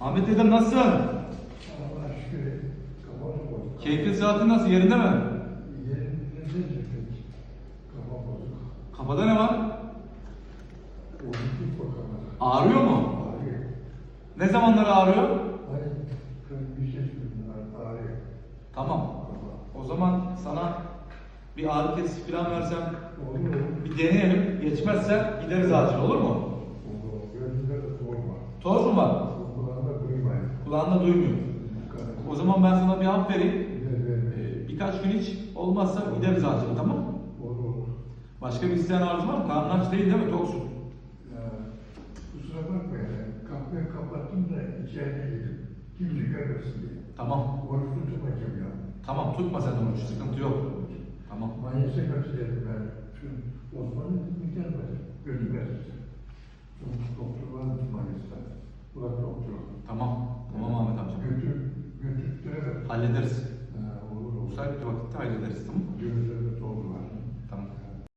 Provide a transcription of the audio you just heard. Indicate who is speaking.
Speaker 1: Ahmet dedem nasılsın?
Speaker 2: Allah'a şükür.
Speaker 1: Keyfin saatin nasıl? Yerinde mi?
Speaker 2: Yerinde pek. Kafa bozuk.
Speaker 1: Kafada ne var?
Speaker 2: Uyuştuk bakalım.
Speaker 1: Ağrıyor mu?
Speaker 2: Ağrıyor.
Speaker 1: Ne zamanlar ağrıyor?
Speaker 2: Hayır. Bir şey ağrıyor.
Speaker 1: Tamam. O zaman sana bir ağrı kesici falan versem
Speaker 2: Olur olur.
Speaker 1: bir deneyelim. Geçmezse gideriz acil olur mu? Toz mu var?
Speaker 2: Kulağında duymayın.
Speaker 1: Kulağında duymuyor. O zaman ben sana bir hap vereyim.
Speaker 2: Ver ver ver.
Speaker 1: Ee, birkaç gün hiç olmazsa gideriz acil tamam mı? Başka bir isteyen arzu var mı? Karnın aç değil değil mi? Toksun.
Speaker 2: Kusura bakma ya. Kapıyı kapattım da içeride yedim. Kimse görmesin diye.
Speaker 1: Tamam.
Speaker 2: Oruç tutmayacağım ya.
Speaker 1: Tamam tutma sen oruç. Sıkıntı yok. Tamam.
Speaker 2: Manyese götürelim ben.
Speaker 1: Hallederiz.
Speaker 2: Ha, olur olur.
Speaker 1: Müsait bir vakitte hallederiz tamam mı?
Speaker 2: Dolma.